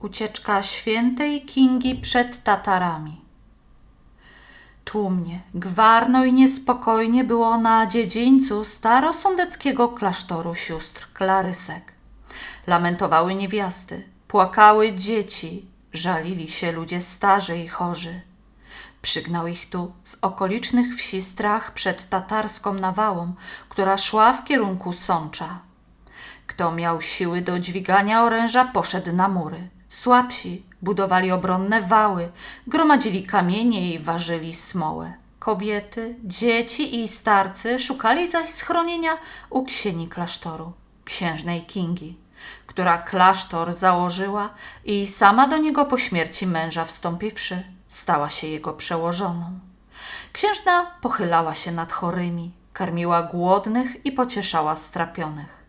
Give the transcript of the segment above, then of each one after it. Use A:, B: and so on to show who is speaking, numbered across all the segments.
A: Ucieczka świętej Kingi przed Tatarami. Tłumnie, gwarno i niespokojnie było na dziedzińcu starosądeckiego klasztoru sióstr Klarysek. Lamentowały niewiasty, płakały dzieci, żalili się ludzie starzy i chorzy. Przygnał ich tu z okolicznych wsi strach przed tatarską nawałą, która szła w kierunku Sącza. Kto miał siły do dźwigania oręża, poszedł na mury. Słabsi budowali obronne wały, gromadzili kamienie i ważyli smołę. Kobiety, dzieci i starcy szukali zaś schronienia u ksieni klasztoru, księżnej Kingi, która klasztor założyła i sama do niego po śmierci męża wstąpiwszy, stała się jego przełożoną. Księżna pochylała się nad chorymi, karmiła głodnych i pocieszała strapionych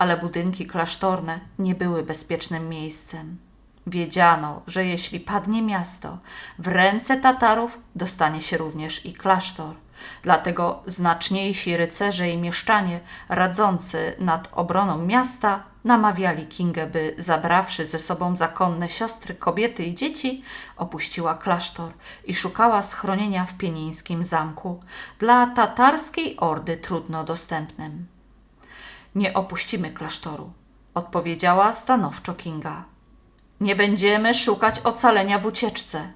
A: ale budynki klasztorne nie były bezpiecznym miejscem. Wiedziano, że jeśli padnie miasto, w ręce Tatarów dostanie się również i klasztor. Dlatego znaczniejsi rycerze i mieszczanie radzący nad obroną miasta namawiali Kingę, by zabrawszy ze sobą zakonne siostry, kobiety i dzieci, opuściła klasztor i szukała schronienia w pienińskim zamku, dla tatarskiej ordy trudno dostępnym. Nie opuścimy klasztoru, odpowiedziała stanowczo Kinga. Nie będziemy szukać ocalenia w ucieczce.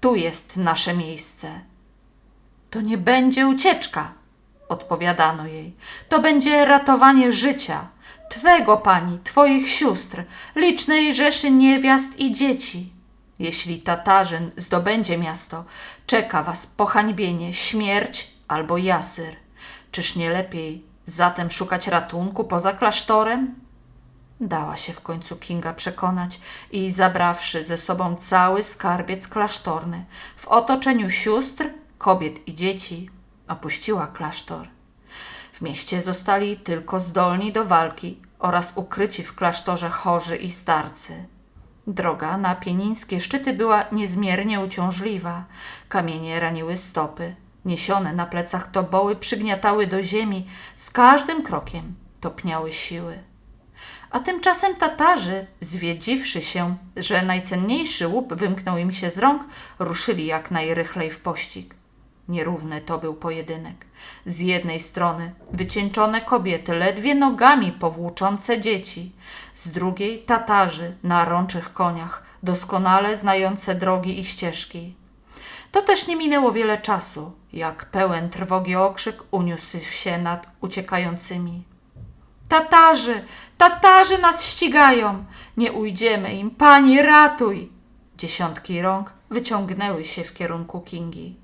A: Tu jest nasze miejsce. To nie będzie ucieczka, odpowiadano jej. To będzie ratowanie życia. Twego pani, twoich sióstr, licznej rzeszy niewiast i dzieci. Jeśli Tatarzyn zdobędzie miasto, czeka was pohańbienie, śmierć albo jasyr. Czyż nie lepiej Zatem szukać ratunku poza klasztorem? Dała się w końcu Kinga przekonać i zabrawszy ze sobą cały skarbiec klasztorny, w otoczeniu sióstr, kobiet i dzieci, opuściła klasztor. W mieście zostali tylko zdolni do walki oraz ukryci w klasztorze chorzy i starcy. Droga na pienińskie szczyty była niezmiernie uciążliwa. Kamienie raniły stopy, Niesione na plecach toboły przygniatały do ziemi, z każdym krokiem topniały siły. A tymczasem Tatarzy, zwiedziwszy się, że najcenniejszy łup wymknął im się z rąk, ruszyli jak najrychlej w pościg. Nierówny to był pojedynek. Z jednej strony wycieńczone kobiety, ledwie nogami powłóczące dzieci, z drugiej Tatarzy na rączych koniach, doskonale znające drogi i ścieżki. To też nie minęło wiele czasu, jak pełen trwogi okrzyk uniósł się nad uciekającymi. Tatarzy, Tatarzy nas ścigają! Nie ujdziemy im, pani ratuj! Dziesiątki rąk wyciągnęły się w kierunku Kingi.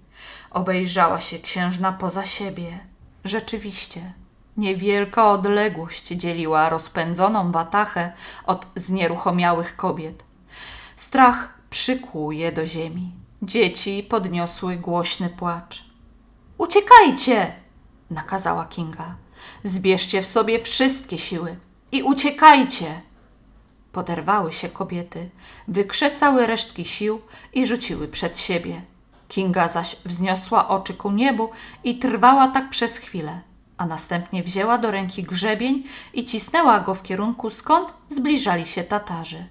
A: Obejrzała się księżna poza siebie. Rzeczywiście, niewielka odległość dzieliła rozpędzoną watachę od znieruchomiałych kobiet. Strach przykłuł je do ziemi. Dzieci podniosły głośny płacz. Uciekajcie! nakazała Kinga. Zbierzcie w sobie wszystkie siły i uciekajcie! Poderwały się kobiety, wykrzesały resztki sił i rzuciły przed siebie. Kinga zaś wzniosła oczy ku niebu i trwała tak przez chwilę, a następnie wzięła do ręki grzebień i cisnęła go w kierunku, skąd zbliżali się Tatarzy.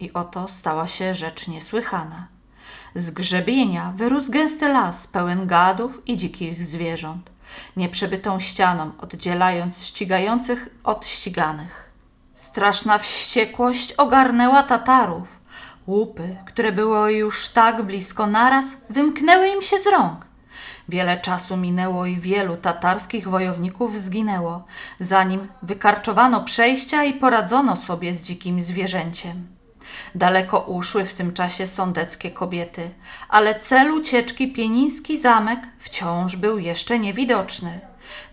A: I oto stała się rzecz niesłychana. Z grzebienia wyrósł gęsty las pełen gadów i dzikich zwierząt, nieprzebytą ścianą oddzielając ścigających od ściganych. Straszna wściekłość ogarnęła Tatarów. Łupy, które były już tak blisko naraz, wymknęły im się z rąk. Wiele czasu minęło i wielu tatarskich wojowników zginęło, zanim wykarczowano przejścia i poradzono sobie z dzikim zwierzęciem. Daleko uszły w tym czasie sądeckie kobiety, ale cel ucieczki Pieniński zamek wciąż był jeszcze niewidoczny.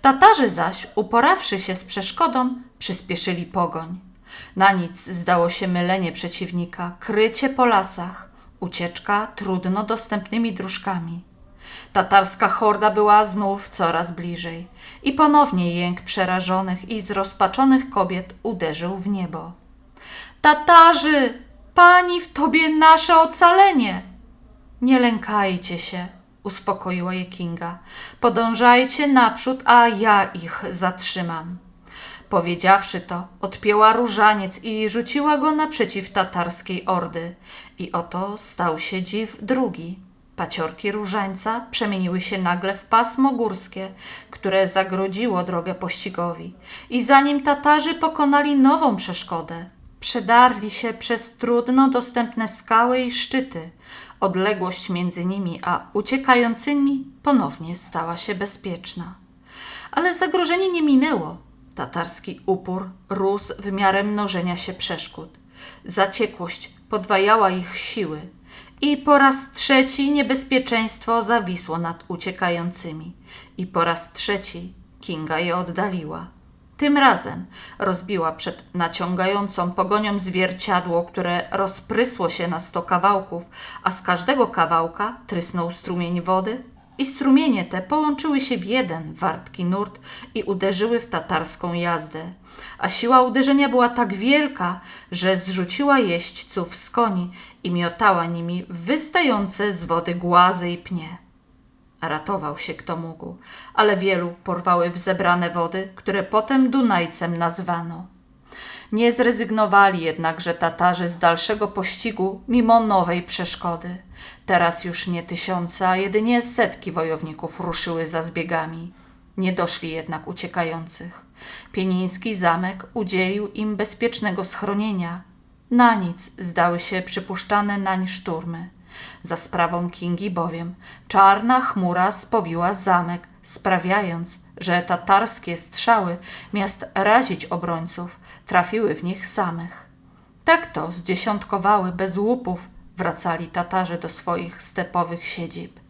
A: Tatarzy zaś, uporawszy się z przeszkodą, przyspieszyli pogoń. Na nic zdało się mylenie przeciwnika, krycie po lasach, ucieczka trudno dostępnymi dróżkami. Tatarska horda była znów coraz bliżej i ponownie jęk przerażonych i zrozpaczonych kobiet uderzył w niebo. Tatarzy! Pani w tobie nasze ocalenie. Nie lękajcie się, uspokoiła je Kinga. Podążajcie naprzód, a ja ich zatrzymam. Powiedziawszy to, odpięła różaniec i rzuciła go naprzeciw tatarskiej ordy. I oto stał się dziw drugi. Paciorki różańca przemieniły się nagle w pasmo górskie, które zagrodziło drogę pościgowi. I zanim Tatarzy pokonali nową przeszkodę, przedarli się przez trudno dostępne skały i szczyty. Odległość między nimi a uciekającymi ponownie stała się bezpieczna. Ale zagrożenie nie minęło. Tatarski upór rósł w miarę mnożenia się przeszkód. Zaciekłość podwajała ich siły i po raz trzeci niebezpieczeństwo zawisło nad uciekającymi. I po raz trzeci Kinga je oddaliła. Tym razem rozbiła przed naciągającą pogonią zwierciadło, które rozprysło się na sto kawałków, a z każdego kawałka trysnął strumień wody i strumienie te połączyły się w jeden wartki nurt i uderzyły w tatarską jazdę. A siła uderzenia była tak wielka, że zrzuciła jeźdźców z koni i miotała nimi wystające z wody głazy i pnie. Ratował się kto mógł, ale wielu porwały w zebrane wody, które potem Dunajcem nazwano. Nie zrezygnowali jednakże Tatarzy z dalszego pościgu mimo nowej przeszkody. Teraz już nie tysiące, a jedynie setki wojowników ruszyły za zbiegami. Nie doszli jednak uciekających. Pieniński zamek udzielił im bezpiecznego schronienia. Na nic zdały się przypuszczane nań szturmy. Za sprawą Kingi bowiem czarna chmura spowiła zamek, sprawiając, że tatarskie strzały, miast razić obrońców, trafiły w nich samych. Tak to zdziesiątkowały bez łupów wracali Tatarzy do swoich stepowych siedzib.